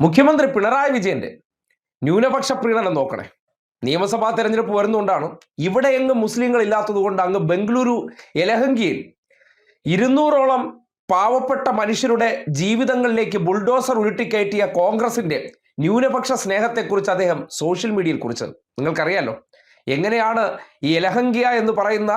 മുഖ്യമന്ത്രി പിണറായി വിജയന്റെ ന്യൂനപക്ഷ പ്രീണനം നോക്കണേ. നിയമസഭാ തെരഞ്ഞെടുപ്പ് വരുന്നതുകൊണ്ടാണ് ഇവിടെ എങ്ങ് മുസ്ലിങ്ങൾ ഇല്ലാത്തത് കൊണ്ട് അങ്ങ് ബംഗളൂരു എലഹങ്കിയിൽ ഇരുന്നൂറോളം പാവപ്പെട്ട മനുഷ്യരുടെ ജീവിതങ്ങളിലേക്ക് ബുൾഡോസർ ഉരുട്ടിക്കയറ്റിയ കോൺഗ്രസിന്റെ ന്യൂനപക്ഷ സ്നേഹത്തെക്കുറിച്ച് അദ്ദേഹം സോഷ്യൽ മീഡിയയിൽ കുറിച്ചത്. നിങ്ങൾക്കറിയാലോ എങ്ങനെയാണ് ഈ എലഹങ്കിയ എന്ന് പറയുന്ന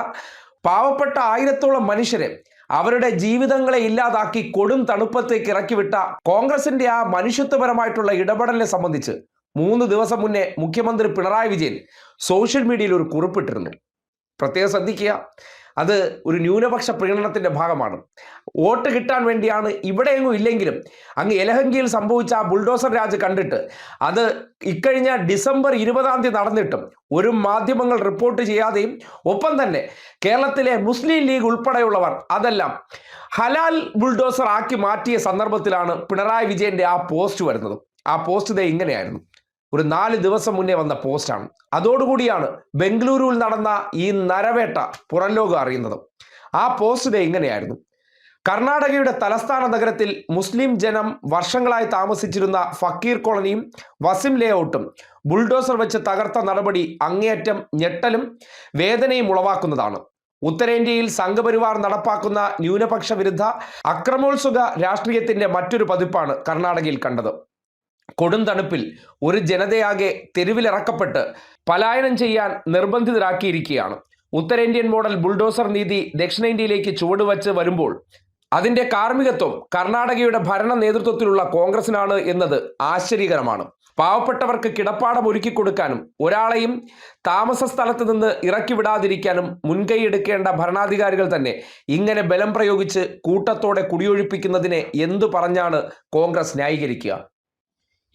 പാവപ്പെട്ട ആയിരത്തോളം മനുഷ്യരെ അവരുടെ ജീവിതങ്ങളെ ഇല്ലാതാക്കി കൊടും തണുപ്പത്തേക്ക് ഇറക്കിവിട്ട കോൺഗ്രസിന്റെ ആ മനുഷ്യത്വപരമായിട്ടുള്ള ഇടപെടലിനെ സംബന്ധിച്ച് മൂന്ന് ദിവസം മുന്നേ മുഖ്യമന്ത്രി പിണറായി വിജയൻ സോഷ്യൽ മീഡിയയിൽ ഒരു കുറിപ്പിട്ടിരുന്നു. പ്രത്യേകം ശ്രദ്ധിക്കുക. അത് ഒരു ന്യൂനപക്ഷ പ്രീണനത്തിന്റെ ഭാഗമാണ്. വോട്ട് കിട്ടാൻ വേണ്ടിയാണ് ഇവിടെയെങ്ങും ഇല്ലെങ്കിലും അങ്ങ് എലഹങ്കിയിൽ സംഭവിച്ച ആ ബുൾഡോസർ രാജ് കണ്ടിട്ട് അത് ഇക്കഴിഞ്ഞ ഡിസംബർ ഇരുപതാം തീയതി നടന്നിട്ടും ഒരു മാധ്യമങ്ങൾ റിപ്പോർട്ട് ചെയ്യാതെയും ഒപ്പം തന്നെ കേരളത്തിലെ മുസ്ലിം ലീഗ് ഉൾപ്പെടെയുള്ളവർ അതെല്ലാം ഹലാൽ ബുൾഡോസർ ആക്കി മാറ്റിയ സന്ദർഭത്തിലാണ് പിണറായി വിജയന്റെ ആ പോസ്റ്റ് വരുന്നത്. ആ പോസ്റ്റ് ഇതേ ഇങ്ങനെയായിരുന്നു. ഒരു നാല് ദിവസം മുന്നേ വന്ന പോസ്റ്റാണ് അതോടുകൂടിയാണ് ബംഗളൂരുവിൽ നടന്ന ഈ നരവേട്ട പുറം ലോകം അറിയുന്നത്. ആ പോസ്റ്റ് ഡേ ഇങ്ങനെയായിരുന്നു. കർണാടകയുടെ തലസ്ഥാന നഗരത്തിൽ മുസ്ലിം ജനം വർഷങ്ങളായി താമസിച്ചിരുന്ന ഫക്കീർ കോളനിയും വസിം ലേഔട്ടും ബുൾഡോസർ വെച്ച് തകർത്ത നടപടി അങ്ങേയറ്റം ഞെട്ടലും വേദനയും ഉളവാക്കുന്നതാണ്. ഉത്തരേന്ത്യയിൽ സംഘപരിവാർ നടപ്പാക്കുന്ന ന്യൂനപക്ഷ വിരുദ്ധ അക്രമോത്സുക രാഷ്ട്രീയത്തിന്റെ മറ്റൊരു പതിപ്പാണ് കർണാടകയിൽ കണ്ടത്. കൊടും തണുപ്പിൽ ഒരു ജനതയാകെ തെരുവിലിറക്കപ്പെട്ട് പലായനം ചെയ്യാൻ നിർബന്ധിതരാക്കിയിരിക്കുകയാണ്. ഉത്തരേന്ത്യൻ മോഡൽ ബുൾഡോസർ നീതി ദക്ഷിണേന്ത്യയിലേക്ക് ചുവടുവച്ച് വരുമ്പോൾ അതിന്റെ കാർമ്മികത്വം കർണാടകയുടെ ഭരണ നേതൃത്വത്തിലുള്ള കോൺഗ്രസിനാണ് എന്നത് ആശ്ചര്യകരമാണ്. പാവപ്പെട്ടവർക്ക് കിടപ്പാടം ഒരുക്കി കൊടുക്കാനും ഒരാളെയും താമസ സ്ഥലത്ത് നിന്ന് ഇറക്കി വിടാതിരിക്കാനും മുൻകൈ എടുക്കേണ്ട ഭരണാധികാരികൾ തന്നെ ഇങ്ങനെ ബലം പ്രയോഗിച്ച് കൂട്ടത്തോടെ കുടിയൊഴിപ്പിക്കുന്നതിനെ എന്തു പറഞ്ഞാണ് കോൺഗ്രസ് ന്യായീകരിക്കുക?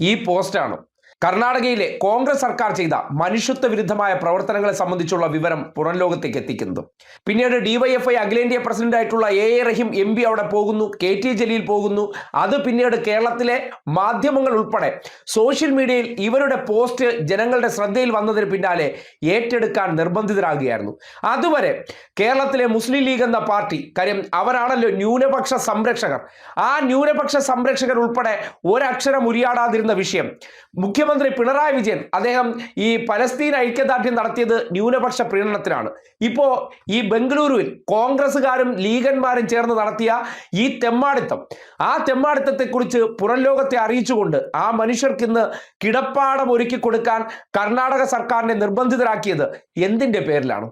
ഈ പോസ്റ്റാണ്? കർണാടകയിലെ കോൺഗ്രസ് സർക്കാർ ചെയ്ത മനുഷ്യത്വ വിരുദ്ധമായ പ്രവർത്തനങ്ങളെ സംബന്ധിച്ചുള്ള വിവരം പുറം ലോകത്തേക്ക് എത്തിക്കുന്നത്. പിന്നീട് ഡിവൈഎഫ്ഐ അഖിലേന്ത്യാ പ്രസിഡന്റ് ആയിട്ടുള്ള A A Rahim M P അവിടെ പോകുന്നു കെ ടി ജലീൽ പോകുന്നു. അത് പിന്നീട് കേരളത്തിലെ മാധ്യമങ്ങൾ ഉൾപ്പെടെ സോഷ്യൽ മീഡിയയിൽ ഇവരുടെ പോസ്റ്റ് ജനങ്ങളുടെ ശ്രദ്ധയിൽ വന്നതിന് പിന്നാലെ ഏറ്റെടുക്കാൻ നിർബന്ധിതരാകുകയായിരുന്നു. അതുവരെ കേരളത്തിലെ മുസ്ലിം ലീഗ് എന്ന പാർട്ടി കാര്യം അവരാണല്ലോ ന്യൂനപക്ഷ സംരക്ഷകർ. ആ ന്യൂനപക്ഷ സംരക്ഷകർ ഉൾപ്പെടെ ഒരക്ഷരം ഉരിയാടാതിരുന്ന വിഷയം. മുഖ്യമന്ത്രി പിണറായി വിജയൻ അദ്ദേഹം ഈ പലസ്തീൻ ഐക്യദാർഢ്യം നടത്തിയത് ന്യൂനപക്ഷ പ്രീണനത്തിനാണ്. ഇപ്പോൾ ഈ ബംഗളൂരുവിൽ കോൺഗ്രസ്സുകാരും ലീഗന്മാരും ചേർന്ന് നടത്തിയ ഈ തെമ്മാടിത്തം ആ തെമ്മാടിത്തത്തെക്കുറിച്ച് പുറം ലോകത്തെ അറിയിച്ചുകൊണ്ട് ആ മനുഷ്യർക്ക് ഇന്ന് കിടപ്പാടം ഒരുക്കി കൊടുക്കാൻ കർണാടക സർക്കാരിനെ നിർബന്ധിതരാക്കിയത് എന്തിന്റെ പേരിലാണ്?